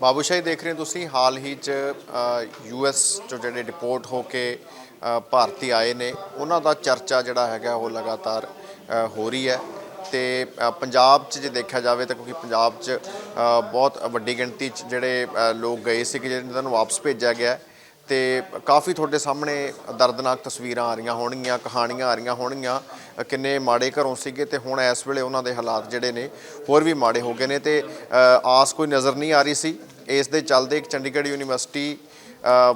ਬਾਬੂਸ਼ਾਹੀ ਦੇਖ ਰਹੇ ਹੋ ਤੁਸੀਂ, ਹਾਲ ਹੀ ਚ ਯੂ ਐਸ ਚੋਂ ਜਿਹੜੇ ਡਿਪੋਰਟ ਹੋ ਕੇ ਭਾਰਤੀ ਆਏ ਨੇ, ਉਹਨਾਂ ਦਾ ਚਰਚਾ ਜਿਹੜਾ ਹੈਗਾ ਉਹ ਲਗਾਤਾਰ ਹੋ ਰਹੀ ਹੈ। ਤੇ ਪੰਜਾਬ 'ਚ ਜੇ ਦੇਖਿਆ ਜਾਵੇ ਤਾਂ ਕਿਉਂਕਿ ਪੰਜਾਬ 'ਚ ਬਹੁਤ ਵੱਡੀ ਗਿਣਤੀ 'ਚ ਜਿਹੜੇ ਲੋਕ ਗਏ ਸੀ ਕਿ ਜਿਹਨਾਂ ਨੂੰ ਵਾਪਸ ਭੇਜਿਆ ਗਿਆ ਹੈ ਤੇ ਕਾਫੀ ਤੁਹਾਡੇ ਸਾਹਮਣੇ ਦਰਦਨਾਕ ਤਸਵੀਰਾਂ ਆ ਰਹੀਆਂ ਹੋਣਗੀਆਂ, ਕਹਾਣੀਆਂ ਆ ਰਹੀਆਂ ਹੋਣਗੀਆਂ। ਕਿੰਨੇ ਮਾੜੇ ਘਰੋਂ ਸੀਗੇ ਤੇ ਹੁਣ ਇਸ ਵੇਲੇ ਉਹਨਾਂ ਦੇ ਹਾਲਾਤ ਜਿਹੜੇ ਨੇ, ਹੋਰ ਵੀ ਮਾੜੇ ਹੋ ਗਏ ਨੇ ਤੇ ਆਸ ਕੋਈ ਨਜ਼ਰ ਨਹੀਂ ਆ ਰਹੀ ਸੀ। ਇਸ ਦੇ ਚੱਲਦੇ ਇੱਕ ਚੰਡੀਗੜ੍ਹ ਯੂਨੀਵਰਸਿਟੀ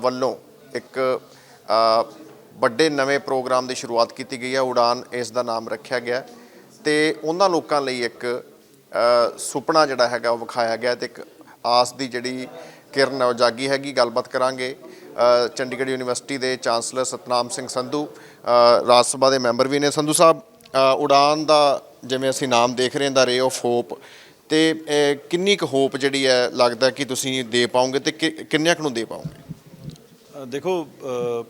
ਵੱਲੋਂ ਇੱਕ ਵੱਡੇ ਨਵੇਂ ਪ੍ਰੋਗਰਾਮ ਦੀ ਸ਼ੁਰੂਆਤ ਕੀਤੀ ਗਈ ਹੈ, ਉਡਾਨ ਇਸ ਦਾ ਨਾਮ ਰੱਖਿਆ ਗਿਆ। ਹੈ ਤੇ ਉਹਨਾਂ ਲੋਕਾਂ ਲਈ ਇੱਕ ਸੁਪਨਾ ਜਿਹੜਾ ਹੈਗਾ ਉਹ ਵਿਖਾਇਆ ਗਿਆ ਤੇ ਇੱਕ ਆਸ ਦੀ ਜਿਹੜੀ ਕਿਰਨ ਹੈ ਜਾਗੀ ਹੈਗੀ, ਗੱਲਬਾਤ ਕਰਾਂਗੇ। ਚੰਡੀਗੜ੍ਹ ਯੂਨੀਵਰਸਿਟੀ ਦੇ ਚਾਂਸਲਰ ਸਤਨਾਮ ਸਿੰਘ ਸੰਧੂ ਰਾਜ ਸਭਾ ਦੇ ਮੈਂਬਰ ਵੀ ਨੇ। ਸੰਧੂ ਸਾਹਿਬ ਉਡਾਨ ਦਾ ਜਿਵੇਂ ਅਸੀਂ ਨਾਮ ਦੇਖ ਰਹੇ ਹਾਂ, ਦਾ ਰੇ ਆਫ ਹੋਪ, ਤੇ ਕਿੰਨੀ ਕੁ ਹੋਪ ਜਿਹੜੀ ਹੈ, ਲੱਗਦਾ ਕਿ ਤੁਸੀਂ ਦੇ ਪਾਓਗੇ ਤੇ ਕਿ- ਕਿੰਨਿਆਂ ਕੁ ਨੂੰ ਦੇ ਪਾਓਗੇ? ਦੇਖੋ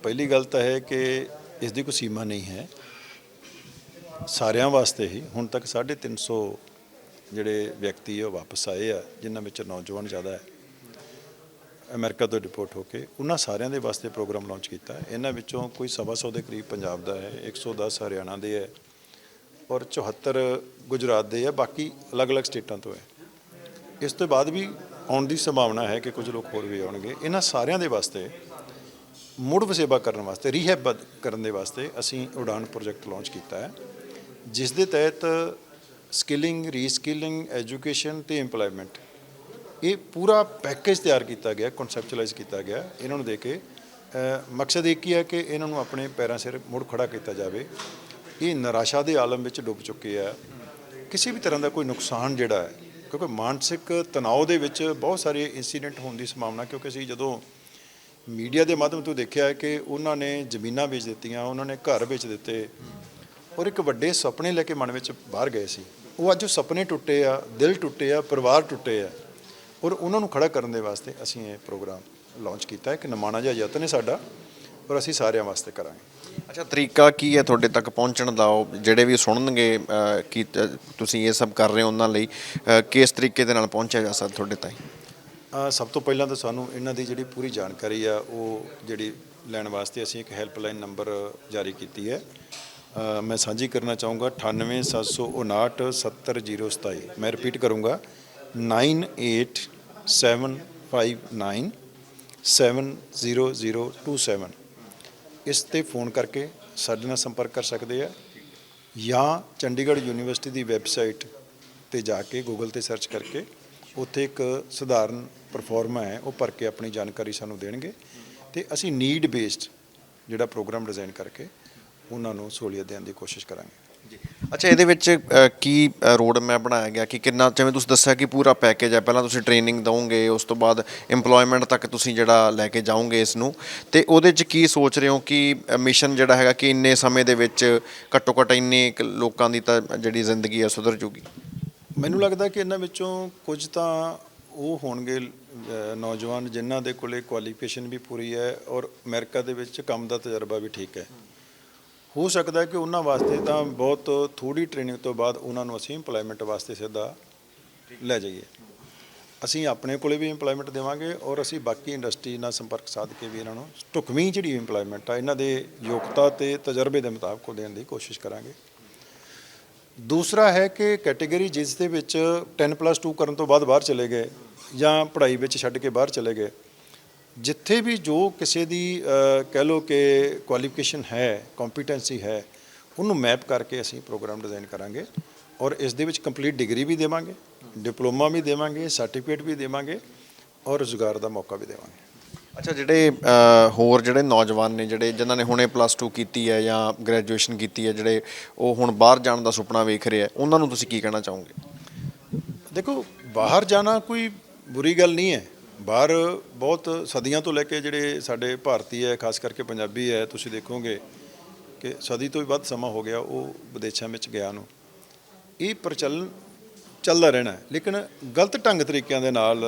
ਪਹਿਲੀ ਗੱਲ ਤਾਂ ਹੈ ਕਿ ਇਸ ਦੀ ਕੋਈ ਸੀਮਾ ਨਹੀਂ ਹੈ। ਸਾਰਿਆਂ ਵਾਸਤੇ ਹੀ ਹੁਣ ਤੱਕ 350 ਜਿਹੜੇ ਵਿਅਕਤੀ ਆ, ਉਹ ਵਾਪਸ ਆਏ ਆ, ਜਿਨ੍ਹਾਂ ਵਿੱਚ ਨੌਜਵਾਨ ਜ਼ਿਆਦਾ ਹੈ। ਅਮਰੀਕਾ ਤੋਂ ਡਿਪੋਰਟ ਹੋ ਕੇ, ਉਹਨਾਂ ਸਾਰਿਆਂ ਦੇ ਵਾਸਤੇ ਪ੍ਰੋਗਰਾਮ ਲਾਂਚ ਕੀਤਾ ਹੈ। ਇਹਨਾਂ ਵਿੱਚੋਂ ਕੋਈ ਸਵਾ ਸੌ ਦੇ ਕਰੀਬ ਪੰਜਾਬ ਦਾ ਹੈ 110 ਹਰਿਆਣਾ ਦੇ ਹੈ ਔਰ 74 ਗੁਜਰਾਤ ਦੇ ਹੈ, ਬਾਕੀ ਅਲੱਗ-ਅਲੱਗ ਸਟੇਟਾਂ ਤੋਂ ਹੈ ਇਸ ਤੋਂ ਬਾਅਦ ਵੀ ਆਉਣ ਦੀ ਸੰਭਾਵਨਾ ਹੈ ਕਿ ਕੁਝ ਲੋਕ ਹੋਰ ਵੀ ਆਉਣਗੇ ਇਹਨਾਂ ਸਾਰਿਆਂ ਦੇ ਵਾਸਤੇ, ਮੁੜ ਵਸੇਬਾ ਕਰਨ ਵਾਸਤੇ ਰੀਹੈਬ ਕਰਨ ਦੇ ਵਾਸਤੇ ਅਸੀਂ ਉਡਾਨ ਪ੍ਰੋਜੈਕਟ ਲਾਂਚ ਕੀਤਾ ਹੈ, ਜਿਸ ਦੇ ਤਹਿਤ ਸਕਿਲਿੰਗ ਰੀਸਕਿਲਿੰਗ ਐਜੂਕੇਸ਼ਨ ਤੇ ਏਮਪਲੋਇਮੈਂਟ ਇਹ ਪੂਰਾ ਪੈਕੇਜ ਤਿਆਰ ਕੀਤਾ ਗਿਆ ਕਨਸੈਪਚੁਅਲਾਈਜ਼ ਕੀਤਾ ਗਿਆ। ਇਹਨਾਂ ਨੂੰ ਦੇ ਕੇ ਮਕਸਦ ਇੱਕ ਹੀ ਹੈ ਕਿ ਇਹਨਾਂ ਨੂੰ ਆਪਣੇ ਪੈਰਾਂ ਸਿਰ ਮੁੜ ਖੜਾ ਕੀਤਾ ਜਾਵੇ। ਇਹ ਨਿਰਾਸ਼ਾ ਦੇ ਆਲਮ ਵਿੱਚ ਡੁੱਬ ਚੁੱਕੇ ਆ। ਕਿਸੇ ਵੀ ਤਰ੍ਹਾਂ ਦਾ ਕੋਈ ਨੁਕਸਾਨ ਜਿਹੜਾ ਹੈ, ਕਿਉਂਕਿ ਮਾਨਸਿਕ ਤਣਾਅ ਦੇ ਵਿੱਚ ਬਹੁਤ ਸਾਰੇ ਇਨਸੀਡੈਂਟ ਹੋਣ ਦੀ ਸੰਭਾਵਨਾ, ਕਿਉਂਕਿ ਅਸੀਂ ਜਦੋਂ ਮੀਡੀਆ ਦੇ ਮਾਧਿਅਮ ਤੋਂ ਦੇਖਿਆ ਹੈ ਕਿ ਉਹਨਾਂ ਨੇ ਜ਼ਮੀਨਾਂ ਵੇਚ ਦਿੱਤੀਆਂ, ਉਹਨਾਂ ਨੇ ਘਰ ਵੇਚ ਦਿੱਤੇ, ਔਰ ਇੱਕ ਵੱਡੇ ਸੁਪਨੇ ਲੈ ਕੇ ਮਨ ਵਿੱਚ ਬਾਹਰ ਗਏ ਸੀ। ਉਹ ਅੱਜ ਉਹ ਸੁਪਨੇ ਟੁੱਟੇ ਆ, ਦਿਲ ਟੁੱਟੇ ਆ, ਪਰਿਵਾਰ ਟੁੱਟੇ ਆ। ਔਰ ਉਹਨਾਂ ਨੂੰ ਖੜਾ ਕਰਨ ਦੇ ਵਾਸਤੇ ਅਸੀਂ ਇਹ ਪ੍ਰੋਗਰਾਮ ਲਾਂਚ ਕੀਤਾ ਹੈ। ਕਿ ਨਮਾਣਾ ਜਿਹਾ ਯਤਨ ਹੈ ਸਾਡਾ ਔਰ ਅਸੀਂ ਸਾਰਿਆਂ ਵਾਸਤੇ ਕਰਾਂਗੇ। ਅੱਛਾ ਤਰੀਕਾ ਕੀ ਹੈ ਤੁਹਾਡੇ ਤੱਕ ਪਹੁੰਚਣ ਦਾ? ਉਹ ਜਿਹੜੇ ਵੀ ਸੁਣਨਗੇ ਕਿ ਤੁਸੀਂ ਇਹ ਸਭ ਕਰ ਰਹੇ ਹੋ ਉਹਨਾਂ ਲਈ ਕਿਸ ਤਰੀਕੇ ਦੇ ਨਾਲ ਪਹੁੰਚਿਆ ਜਾ ਸਕਦਾ ਤੁਹਾਡੇ ਤਾਈਂ? ਸਭ ਤੋਂ ਪਹਿਲਾਂ ਤਾਂ ਸਾਨੂੰ ਇਹਨਾਂ ਦੀ ਜਿਹੜੀ ਪੂਰੀ ਜਾਣਕਾਰੀ ਆ ਉਹ ਜਿਹੜੀ ਲੈਣ ਵਾਸਤੇ ਅਸੀਂ ਇੱਕ ਹੈਲਪਲਾਈਨ ਨੰਬਰ ਜਾਰੀ ਕੀਤੀ ਹੈ। ਮੈਂ ਸਾਂਝੀ ਕਰਨਾ ਚਾਹੂੰਗਾ 98759 70027 ਮੈਂ ਰਿਪੀਟ ਕਰੂੰਗਾ 9875970027 ਇਸ ਤੇ ਫੋਨ ਕਰਕੇ ਸਾਡੇ ਨਾਲ ਸੰਪਰਕ ਕਰ ਸਕਦੇ ਆ ਜਾਂ ਚੰਡੀਗੜ੍ਹ ਯੂਨੀਵਰਸਿਟੀ ਦੀ ਵੈਬਸਾਈਟ ਤੇ ਜਾ ਕੇ ਗੂਗਲ ਤੇ ਸਰਚ ਕਰਕੇ ਉੱਥੇ ਇੱਕ ਸਧਾਰਨ ਪਰਫਾਰਮਾ ਹੈ, ਉਹ ਭਰ ਕੇ ਆਪਣੀ ਜਾਣਕਾਰੀ ਸਾਨੂੰ ਦੇਣਗੇ ਤੇ ਅਸੀਂ ਨੀਡ ਬੇਸਡ ਜਿਹੜਾ ਪ੍ਰੋਗਰਾਮ ਡਿਜ਼ਾਈਨ ਕਰਕੇ ਉਹਨਾਂ ਨੂੰ ਸਹੂਲੀਅਤ ਦੇਣ ਦੀ ਕੋਸ਼ਿਸ਼ ਕਰਾਂਗੇ। ਅੱਛਾ ਇਹਦੇ ਵਿੱਚ ਅ, ਕੀ ਰੋਡ ਮੈਪ ਬਣਾਇਆ ਗਿਆ? ਕਿ ਕਿੰਨਾ ਜਿਵੇਂ ਤੁਸੀਂ ਦੱਸਿਆ ਕਿ ਪੂਰਾ ਪੈਕੇਜ ਹੈ ਪਹਿਲਾਂ ਤੁਸੀਂ ਟ੍ਰੇਨਿੰਗ ਦਵੋਗੇ ਉਸ ਤੋਂ ਬਾਅਦ EMPLOYMENT ਤੱਕ ਤੁਸੀਂ ਜਿਹੜਾ ਲੈ ਕੇ ਜਾਓਗੇ ਇਸ ਨੂੰ। ਤੇ ਉਹਦੇ 'ਚ ਕੀ ਸੋਚ ਰਹੇ ਹੋ ਕਿ ਮਿਸ਼ਨ ਜਿਹੜਾ ਹੈਗਾ ਕਿ ਇੰਨੇ ਸਮੇਂ ਦੇ ਵਿੱਚ ਘੱਟੋ ਘੱਟ ਇੰਨੇ ਕੁ ਲੋਕਾਂ ਦੀ ਤਾਂ ਜਿਹੜੀ ਜ਼ਿੰਦਗੀ ਹੈ ਸੁਧਰ ਜੂਗੀ? ਮੈਨੂੰ ਲੱਗਦਾ ਕਿ ਇਹਨਾਂ ਵਿੱਚੋਂ ਕੁਝ ਤਾਂ ਉਹ ਹੋਣਗੇ ਅ, ਨੌਜਵਾਨ ਜਿਨ੍ਹਾਂ ਦੇ ਕੋਲੇ ਕੁਆਲੀਫਿਕੇਸ਼ਨ ਵੀ ਪੂਰੀ ਹੈ ਔਰ ਅਮਰੀਕਾ ਦੇ ਵਿੱਚ ਕੰਮ ਦਾ ਤਜਰਬਾ ਵੀ ਠੀਕ ਹੈ। ਹੋ ਸਕਦਾ ਕਿ ਉਹਨਾਂ ਵਾਸਤੇ ਤਾਂ ਬਹੁਤ ਥੋੜੀ ਟ੍ਰੇਨਿੰਗ ਤੋਂ ਬਾਅਦ ਉਹਨਾਂ ਨੂੰ ਅਸੀਂ EMPLOYMENT ਵਾਸਤੇ ਸਿੱਧਾ ਲੈ ਜਾਈਏ। ਅਸੀਂ ਆਪਣੇ ਕੋਲੇ ਵੀ EMPLOYMENT ਦੇਵਾਂਗੇ ਔਰ ਅਸੀਂ ਬਾਕੀ ਇੰਡਸਟਰੀ ਨਾਲ ਸੰਪਰਕ ਸਾਧ ਕੇ ਵੀ ਇਹਨਾਂ ਨੂੰ ਢੁਕਵੀਂ ਜਿਹੜੀ EMPLOYMENT ਆ, ਇਹਨਾਂ ਦੇ ਯੋਗਤਾ ਤੇ ਤਜਰਬੇ ਦੇ ਮੁਤਾਬਕ ਉਹ ਦੇਣ ਦੀ ਕੋਸ਼ਿਸ਼ ਕਰਾਂਗੇ। ਦੂਸਰਾ ਹੈ ਕਿ ਕੈਟਾਗਰੀ ਜਿਸ ਦੇ ਵਿੱਚ 10+2 ਕਰਨ ਤੋਂ ਬਾਅਦ ਬਾਹਰ ਚਲੇ ਗਏ ਜਾਂ ਪੜ੍ਹਾਈ ਵਿੱਚ ਛੱਡ ਕੇ ਬਾਹਰ ਚਲੇ ਗਏ ਜਿੱਥੇ ਵੀ ਜੋ ਕਿਸੇ ਦੀ ਕਹਿ ਲਓ ਕਿ ਕੁਆਲੀਫਿਕੇਸ਼ਨ ਹੈ ਕੰਪੀਟੈਂਸੀ ਹੈ ਉਹਨੂੰ ਮੈਪ ਕਰਕੇ ਅਸੀਂ ਪ੍ਰੋਗਰਾਮ ਡਿਜ਼ਾਈਨ ਕਰਾਂਗੇ ਔਰ ਇਸ ਦੇ ਵਿੱਚ ਕੰਪਲੀਟ ਡਿਗਰੀ ਵੀ ਦੇਵਾਂਗੇ ਡਿਪਲੋਮਾ ਵੀ ਦੇਵਾਂਗੇ ਸਰਟੀਫਿਕੇਟ ਵੀ ਦੇਵਾਂਗੇ ਔਰ ਰੁਜ਼ਗਾਰ ਦਾ ਮੌਕਾ ਵੀ ਦੇਵਾਂਗੇ। ਅੱਛਾ ਜਿਹੜੇ ਹੋਰ ਜਿਹੜੇ ਨੌਜਵਾਨ ਨੇ ਜਿਹੜੇ ਜਿਨ੍ਹਾਂ ਨੇ ਹੁਣੇ ਪਲੱਸ 2 ਕੀਤੀ ਹੈ ਜਾਂ ਗ੍ਰੈਜੂਏਸ਼ਨ ਕੀਤੀ ਹੈ ਜਿਹੜੇ ਉਹ ਹੁਣ ਬਾਹਰ ਜਾਣ ਦਾ ਸੁਪਨਾ ਵੇਖ ਰਹੇ ਆ ਉਹਨਾਂ ਨੂੰ ਤੁਸੀਂ ਕੀ ਕਹਿਣਾ ਚਾਹੋਗੇ? ਦੇਖੋ ਬਾਹਰ ਜਾਣਾ ਕੋਈ ਬੁਰੀ ਗੱਲ ਨਹੀਂ ਹੈ। ਬਾਹਰ ਬਹੁਤ ਸਦੀਆਂ ਤੋਂ ਲੈ ਕੇ ਜਿਹੜੇ ਸਾਡੇ ਭਾਰਤੀ ਹੈ, ਖਾਸ ਕਰਕੇ ਪੰਜਾਬੀ ਹੈ, ਤੁਸੀਂ ਦੇਖੋਗੇ ਕਿ ਸਦੀ ਤੋਂ ਵੀ ਵੱਧ ਸਮਾਂ ਹੋ ਗਿਆ ਉਹ ਵਿਦੇਸ਼ਾਂ ਵਿੱਚ ਗਿਆ ਨੂੰ। ਇਹ ਪ੍ਰਚਲਨ ਚੱਲਦਾ ਰਹਿਣਾ ਲੇਕਿਨ ਗਲਤ ਢੰਗ ਤਰੀਕਿਆਂ ਦੇ ਨਾਲ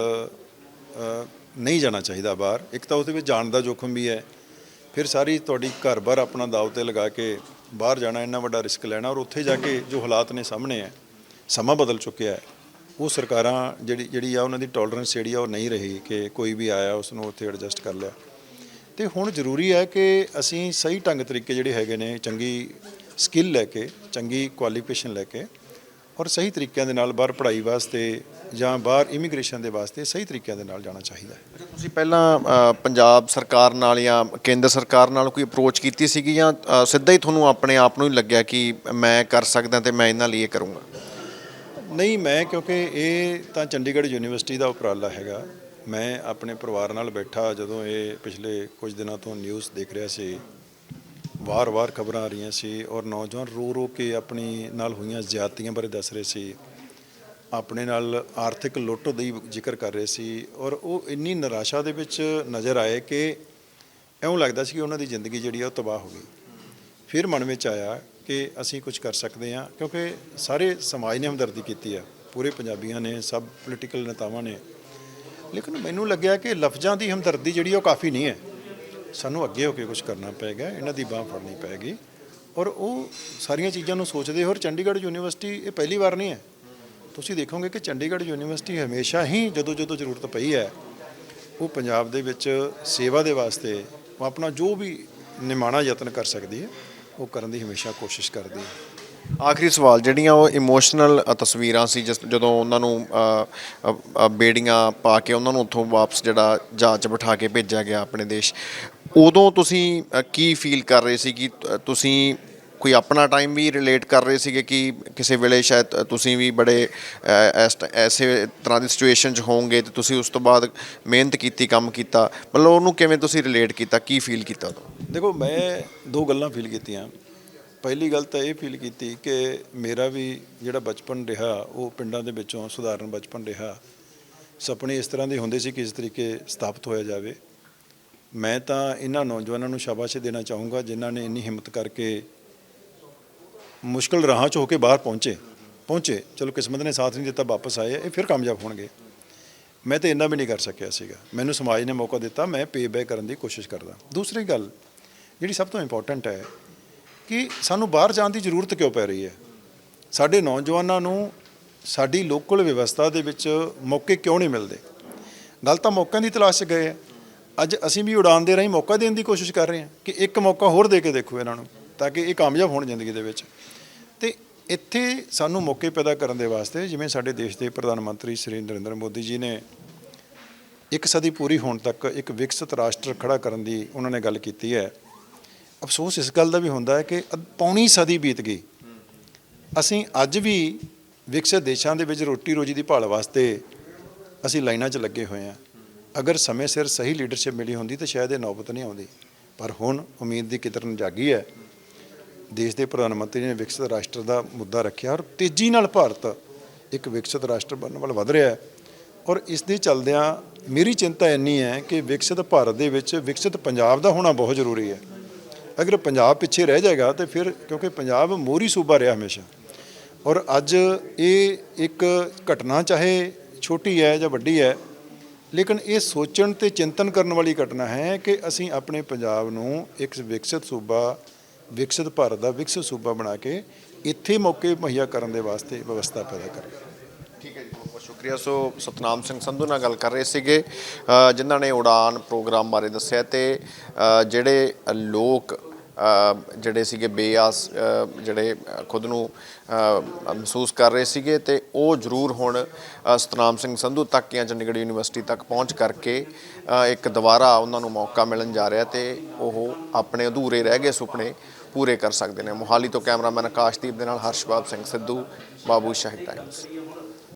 ਨਹੀਂ ਜਾਣਾ ਚਾਹੀਦਾ ਬਾਹਰ। ਇੱਕ ਤਾਂ ਉਹਦੇ ਵਿੱਚ ਜਾਣ ਦਾ ਜੋਖਮ ਵੀ ਹੈ, ਫਿਰ ਸਾਰੀ ਤੁਹਾਡੀ ਘਰ-ਬਾਰ ਆਪਣਾ ਦਾਅ ਤੇ ਲਗਾ ਕੇ ਬਾਹਰ ਜਾਣਾ ਇੰਨਾ ਵੱਡਾ ਰਿਸਕ ਲੈਣਾ ਔਰ ਉੱਥੇ ਜਾ ਕੇ ਜੋ ਹਾਲਾਤ ਨੇ ਸਾਹਮਣੇ ਹੈ, ਸਮਾਂ ਬਦਲ ਚੁੱਕਿਆ ਹੈ। ਉਹ ਸਰਕਾਰਾਂ ਜਿਹੜੀ ਜਿਹੜੀ ਆ ਉਹਨਾਂ ਦੀ ਟੋਲਰੈਂਸ ਜਿਹੜੀ ਆ ਉਹ ਨਹੀਂ ਰਹੀ ਕਿ ਕੋਈ ਵੀ ਆਇਆ ਉਸ ਨੂੰ ਉੱਥੇ ਐਡਜਸਟ ਕਰ ਲਿਆ। ਤੇ ਹੁਣ ਜ਼ਰੂਰੀ ਹੈ ਕਿ ਅਸੀਂ ਸਹੀ ਢੰਗ ਤਰੀਕੇ ਜਿਹੜੇ ਹੈਗੇ ਨੇ ਚੰਗੀ ਸਕਿੱਲ ਲੈ ਕੇ ਚੰਗੀ ਕੁਆਲੀਫਿਕੇਸ਼ਨ ਲੈ ਕੇ ਔਰ ਸਹੀ ਤਰੀਕਿਆਂ ਦੇ ਨਾਲ ਬਾਹਰ ਪੜ੍ਹਾਈ ਵਾਸਤੇ ਜਾਂ ਬਾਹਰ ਇਮੀਗ੍ਰੇਸ਼ਨ ਦੇ ਵਾਸਤੇ ਸਹੀ ਤਰੀਕਿਆਂ ਦੇ ਨਾਲ ਜਾਣਾ ਚਾਹੀਦਾ ਹੈ। ਤੁਸੀਂ ਪਹਿਲਾਂ ਅ, ਪੰਜਾਬ ਸਰਕਾਰ ਨਾਲ ਜਾਂ ਕੇਂਦਰ ਸਰਕਾਰ ਨਾਲ ਕੋਈ ਅਪਰੋਚ ਕੀਤੀ ਸੀਗੀ ਜਾਂ ਅ, ਸਿੱਧਾ ਹੀ ਤੁਹਾਨੂੰ ਆਪਣੇ ਆਪ ਨੂੰ ਹੀ ਲੱਗਿਆ ਕਿ ਮੈਂ ਕਰ ਸਕਦਾ ਤੇ ਮੈਂ ਇਹਨਾਂ ਲਈ ਇਹ ਕਰੂੰਗਾ? ਨਹੀਂ, ਮੈਂ ਕਿਉਂਕਿ ਇਹ ਤਾਂ ਚੰਡੀਗੜ੍ਹ ਯੂਨੀਵਰਸਿਟੀ ਦਾ ਉਪਰਾਲਾ ਹੈਗਾ। ਮੈਂ ਆਪਣੇ ਪਰਿਵਾਰ ਨਾਲ ਬੈਠਾ ਜਦੋਂ ਇਹ ਪਿਛਲੇ ਕੁਝ ਦਿਨਾਂ ਤੋਂ ਨਿਊਜ਼ ਦੇਖ ਰਿਹਾ ਸੀ। ਵਾਰ-ਵਾਰ ਖਬਰਾਂ ਆ ਰਹੀਆਂ ਸੀ ਔਰ ਨੌਜਵਾਨ ਰੋ ਰੋ ਕੇ ਆਪਣੀ ਨਾਲ ਹੋਈਆਂ ਜ਼ਿਆਦਤੀਆਂ ਬਾਰੇ ਦੱਸ ਰਹੇ ਸੀ। ਆਪਣੇ ਨਾਲ ਆਰਥਿਕ ਲੁੱਟ ਦੀ ਜ਼ਿਕਰ ਕਰ ਰਹੇ ਸੀ ਔਰ ਉਹ ਇੰਨੀ ਨਿਰਾਸ਼ਾ ਦੇ ਵਿੱਚ ਨਜ਼ਰ ਆਏ ਕਿ ਇਉਂ ਲੱਗਦਾ ਸੀ ਕਿ ਉਹਨਾਂ ਦੀ ਜ਼ਿੰਦਗੀ ਜਿਹੜੀ ਆ ਉਹ ਤਬਾਹ ਹੋ ਗਈ। ਫਿਰ ਮਨ ਵਿੱਚ ਆਇਆ ਕਿ ਅਸੀਂ ਕੁਝ ਕਰ ਸਕਦੇ ਹਾਂ, ਕਿਉਂਕਿ ਸਾਰੇ ਸਮਾਜ ਨੇ ਹਮਦਰਦੀ ਕੀਤੀ ਹੈ। ਪੂਰੇ ਪੰਜਾਬੀਆਂ ਨੇ, ਸਭ ਪੋਲੀਟੀਕਲ ਨੇਤਾਵਾਂ ਨੇ। ਲੇਕਿਨ ਮੈਨੂੰ ਲੱਗਿਆ ਕਿ ਲਫ਼ਜ਼ਾਂ ਦੀ ਹਮਦਰਦੀ ਜਿਹੜੀ ਉਹ ਕਾਫੀ ਨਹੀਂ ਹੈ। ਸਾਨੂੰ ਅੱਗੇ ਹੋ ਕੇ ਕੁਝ ਕਰਨਾ ਪਏਗਾ, ਇਹਨਾਂ ਦੀ ਬਾਹ ਫੜਨੀ ਪਏਗੀ। ਔਰ ਉਹ ਸਾਰੀਆਂ ਚੀਜ਼ਾਂ ਨੂੰ ਸੋਚਦੇ ਹੋਰ ਚੰਡੀਗੜ੍ਹ ਯੂਨੀਵਰਸਿਟੀ ਇਹ ਪਹਿਲੀ ਵਾਰ ਨਹੀਂ ਹੈ। ਤੁਸੀਂ ਦੇਖੋਗੇ ਕਿ ਚੰਡੀਗੜ੍ਹ ਯੂਨੀਵਰਸਿਟੀ ਹਮੇਸ਼ਾ ਹੀ ਜਦੋਂ ਜਦੋਂ ਜ਼ਰੂਰਤ ਪਈ ਹੈ, ਉਹ ਪੰਜਾਬ ਦੇ ਵਿੱਚ ਸੇਵਾ ਦੇ ਵਾਸਤੇ ਆਪਣਾ ਜੋ ਵੀ ਨਿਮਾਣਾ ਯਤਨ ਕਰ ਸਕਦੀ ਹੈ ਉਹ ਕਰਨ ਦੀ ਹਮੇਸ਼ਾ ਕੋਸ਼ਿਸ਼ ਕਰਦੀ ਹੈ। ਆਖਰੀ ਸਵਾਲ ਜਿਹੜੀਆਂ ਉਹ ਇਮੋਸ਼ਨਲ ਤਸਵੀਰਾਂ ਸੀ ਜਿਸ ਜਦੋਂ ਉਹਨਾਂ ਨੂੰ ਅ, ਅ, ਅ, ਬੇੜੀਆਂ ਪਾ ਕੇ ਉਹਨਾਂ ਨੂੰ ਉੱਥੋਂ ਵਾਪਸ ਜਿਹੜਾ ਜਹਾਜ਼ 'ਚ ਬਿਠਾ ਕੇ ਭੇਜਿਆ ਗਿਆ ਆਪਣੇ ਦੇਸ਼ ਉਦੋਂ ਤੁਸੀਂ ਅ, ਕੀ ਫੀਲ ਕਰ ਰਹੇ ਸੀ ਕਿ ਤ- ਤੁਸੀਂ ਕੋਈ ਆਪਣਾ ਟਾਈਮ ਵੀ ਰਿਲੇਟ ਕਰ ਰਹੇ ਸੀਗੇ ਕਿ ਕਿਸੇ ਵੇਲੇ ਸ਼ਾਇਦ ਤੁਸੀਂ ਵੀ ਬੜੇ ਅ, ਇਸ ਟ- ਐਸੇ ਤਰ੍ਹਾਂ ਦੀ ਸਿਚੁਏਸ਼ਨ 'ਚ ਹੋਵੋਗੇ ਤੇ ਤੁਸੀਂ ਉਸ ਤੋਂ ਬਾਅਦ ਮਿਹਨਤ ਕੀਤੀ ਕੰਮ ਕੀਤਾ ਮਤਲਬ ਉਹਨੂੰ ਕਿਵੇਂ ਤੁਸੀਂ ਰਿਲੇਟ ਕੀਤਾ ਕੀ ਫੀਲ ਕੀਤਾ ਉਦੋਂ? ਦੇਖੋ, ਮੈਂ ਦੋ ਗੱਲਾਂ ਫੀਲ ਕੀਤੀਆਂ। ਪਹਿਲੀ ਗੱਲ ਤਾਂ ਇਹ ਫੀਲ ਕੀਤੀ ਕਿ ਮੇਰਾ ਵੀ ਜਿਹੜਾ ਬਚਪਨ ਰਿਹਾ, ਉਹ ਪਿੰਡਾਂ ਦੇ ਵਿੱਚੋਂ ਸੁਧਾਰਨ ਬਚਪਨ ਰਿਹਾ। ਸੁਪਨੇ ਇਸ ਤਰ੍ਹਾਂ ਦੇ ਹੁੰਦੇ ਸੀ ਕਿ ਇਸ ਤਰੀਕੇ ਸਥਾਪਿਤ ਹੋਇਆ ਜਾਵੇ। ਮੈਂ ਤਾਂ ਇਹਨਾਂ ਨੌਜਵਾਨਾਂ ਨੂੰ ਸ਼ਾਬਾਸ਼ ਦੇਣਾ ਚਾਹੂੰਗਾ, ਜਿਨ੍ਹਾਂ ਨੇ ਇੰਨੀ ਹਿੰਮਤ ਕਰਕੇ ਮੁਸ਼ਕਲ ਰਾਹਾਂ 'ਚ ਹੋ ਕੇ ਬਾਹਰ ਪਹੁੰਚੇ। ਪਹੁੰਚੇ। ਚਲੋ, ਕਿਸਮਤ ਨੇ ਸਾਥ ਨਹੀਂ ਦਿੱਤਾ, ਵਾਪਸ ਆਏ, ਇਹ ਫਿਰ ਕਾਮਯਾਬ ਹੋਣਗੇ। ਮੈਂ ਤਾਂ ਇੰਨਾ ਵੀ ਨਹੀਂ ਕਰ ਸਕਿਆ ਸੀਗਾ। ਮੈਨੂੰ ਸਮਾਜ ਨੇ ਮੌਕਾ ਦਿੱਤਾ, ਮੈਂ ਪੇਬੈਕ ਕਰਨ ਦੀ ਕੋਸ਼ਿਸ਼ ਕਰਦਾ। ਦੂਸਰੀ ਗੱਲ ਜਿਹੜੀ ਸਭ ਤੋਂ ਇੰਪੋਰਟੈਂਟ ਹੈ ਕਿ ਸਾਨੂੰ ਬਾਹਰ ਜਾਣ ਦੀ ਜ਼ਰੂਰਤ ਕਿਉਂ ਪੈ ਰਹੀ ਹੈ? ਸਾਡੇ ਨੌਜਵਾਨਾਂ ਨੂੰ ਸਾਡੀ ਲੋਕਲ ਵਿਵਸਥਾ ਦੇ ਵਿੱਚ ਮੌਕੇ ਕਿਉਂ ਨਹੀਂ ਮਿਲਦੇ? ਗੱਲ ਤਾਂ ਮੌਕਿਆਂ ਦੀ ਤਲਾਸ਼ 'ਚ ਗਏ ਆ। ਅੱਜ ਅਸੀਂ ਵੀ ਉਡਾਨ ਦੇ ਰਾਹੀਂ ਮੌਕਾ ਦੇਣ ਦੀ ਕੋਸ਼ਿਸ਼ ਕਰ ਰਹੇ ਹਾਂ ਕਿ ਇੱਕ ਮੌਕਾ ਹੋਰ ਦੇ ਕੇ ਦੇਖੋ ਇਹਨਾਂ ਨੂੰ, ਤਾਂ ਕਿ ਇਹ ਕਾਮਯਾਬ ਹੋਣ ਜ਼ਿੰਦਗੀ ਦੇ ਵਿੱਚ। ਤੇ ਇੱਥੇ ਸਾਨੂੰ ਮੌਕੇ ਪੈਦਾ ਕਰਨ ਦੇ ਵਾਸਤੇ ਜਿਵੇਂ ਸਾਡੇ ਦੇਸ਼ ਦੇ ਪ੍ਰਧਾਨ ਮੰਤਰੀ ਸ੍ਰੀ ਨਰਿੰਦਰ ਮੋਦੀ ਜੀ ਨੇ ਇੱਕ ਸਦੀ ਪੂਰੀ ਹੋਣ ਤੱਕ ਇੱਕ ਵਿਕਸਿਤ ਰਾਸ਼ਟਰ ਖੜਾ ਕਰਨ ਦੀ ਉਹਨਾਂ ਨੇ ਗੱਲ ਕੀਤੀ ਹੈ। ਅਫਸੋਸ ਇਸ ਗੱਲ ਦਾ ਵੀ ਹੁੰਦਾ ਹੈ ਕਿ ਅੱਧ- ਪੌਣੀ ਸਦੀ ਬੀਤ ਗਈ। ਅਸੀਂ ਅੱਜ ਵੀ ਵਿਕਸਿਤ ਦੇਸ਼ਾਂ ਦੇ ਵਿੱਚ ਰੋਟੀ ਰੋਜੀ ਦੀ ਭਾਲ ਵਾਸਤੇ ਅਸੀਂ ਲਾਈਨਾਂ 'ਚ ਲੱਗੇ ਹੋਏ ਹਾਂ। ਅਗਰ ਸਮੇਂ ਸਿਰ ਸਹੀ ਲੀਡਰਸ਼ਿਪ ਮਿਲੀ ਹੁੰਦੀ ਤਾਂ ਸ਼ਾਇਦ ਇਹ ਨੌਬਤ ਨਹੀਂ ਆਉਂਦੀ। ਪਰ ਹੁਣ ਉਮੀਦ ਦੀ ਕਿਰਨ ਜਾਗੀ ਹੈ। ਦੇਸ਼ ਦੇ ਪ੍ਰਧਾਨ ਮੰਤਰੀ ਨੇ ਵਿਕਸਿਤ ਰਾਸ਼ਟਰ ਦਾ ਮੁੱਦਾ ਰੱਖਿਆ ਔਰ ਤੇਜ਼ੀ ਨਾਲ ਭਾਰਤ ਇੱਕ ਵਿਕਸਿਤ ਰਾਸ਼ਟਰ ਬਣਨ ਵੱਲ ਵਧ ਰਿਹਾ ਹੈ। ਔਰ ਇਸ ਦੇ ਚੱਲਦਿਆਂ ਮੇਰੀ ਚਿੰਤਾ ਇੰਨੀ ਹੈ ਕਿ ਵਿਕਸਿਤ ਭਾਰਤ ਦੇ ਵਿੱਚ ਵਿਕਸਿਤ ਪੰਜਾਬ ਦਾ ਹੋਣਾ ਬਹੁਤ ਜ਼ਰੂਰੀ ਹੈ। ਅਗਰ ਪੰਜਾਬ ਪਿੱਛੇ ਰਹਿ ਜਾਏਗਾ ਤੇ ਫਿਰ ਕਿਉਂਕਿ ਪੰਜਾਬ ਮੋਹਰੀ ਸੂਬਾ ਰਿਹਾ ਹਮੇਸ਼ਾ। ਔਰ ਅੱਜ ਇਹ ਇੱਕ ਘਟਨਾ ਚਾਹੇ ਛੋਟੀ ਹੈ ਜਾਂ ਵੱਡੀ ਹੈ, ਲੇਕਿਨ ਇਹ ਸੋਚਣ ਤੇ ਚਿੰਤਨ ਕਰਨ ਵਾਲੀ ਘਟਨਾ ਹੈ ਕਿ ਅਸੀਂ ਆਪਣੇ ਪੰਜਾਬ ਨੂੰ ਇੱਕ ਵਿਕਸਿਤ ਸੂਬਾ, ਵਿਕਸਿਤ ਭਾਰਤ ਦਾ ਵਿਕਸਿਤ ਸੂਬਾ ਬਣਾ ਕੇ ਇੱਥੇ ਮੌਕੇ ਮੁਹੱਈਆ ਕਰਨ ਦੇ ਵਾਸਤੇ ਵਿਵਸਥਾ ਪੈਦਾ ਕਰੀਏ ਠੀਕ ਹੈ ਜੀ ਬਹੁਤ ਬਹੁਤ ਸ਼ੁਕਰੀਆ ਸੋ ਸਤਨਾਮ ਸਿੰਘ ਸੰਧੂ ਨਾਲ ਗੱਲ ਕਰ ਰਹੇ ਸੀਗੇ ਜਿਨ੍ਹਾਂ ਨੇ ਉਡਾਨ ਪ੍ਰੋਗਰਾਮ ਬਾਰੇ ਦੱਸਿਆ ਤੇ ਜਿਹੜੇ ਲੋਕ ਜਿਹੜੇ ਸੀਗੇ ਬੇਆਸ ਜਿਹੜੇ ਖੁਦ ਨੂੰ ਮਹਿਸੂਸ ਕਰ ਰਹੇ ਸੀਗੇ ਤੇ ਉਹ ਜ਼ਰੂਰ ਹੁਣ ਸਤਨਾਮ ਸਿੰਘ ਸੰਧੂ ਤੱਕ ਜਾਂ ਚੰਡੀਗੜ੍ਹ ਯੂਨੀਵਰਸਿਟੀ ਤੱਕ ਪਹੁੰਚ ਕਰਕੇ ਇੱਕ ਦੁਬਾਰਾ ਉਹਨਾਂ ਨੂੰ ਮੌਕਾ ਮਿਲਣ ਜਾ ਰਿਹਾ ਤੇ ਉਹ ਆਪਣੇ ਅਧੂਰੇ ਰਹਿ ਗਏ ਸੁਪਨੇ ਪੂਰੇ ਕਰ ਸਕਦੇ ਨੇ। ਮੋਹਾਲੀ ਤੋਂ ਕੈਮਰਾਮੈਨ ਆਕਾਸ਼ਦੀਪ ਦੇ ਨਾਲ ਹਰਸ਼ਬਾਬ ਸਿੰਘ ਸਿੱਧੂ, ਬਾਬੂ ਸ਼ਾਹਿਦ ਟਾਈਮਸ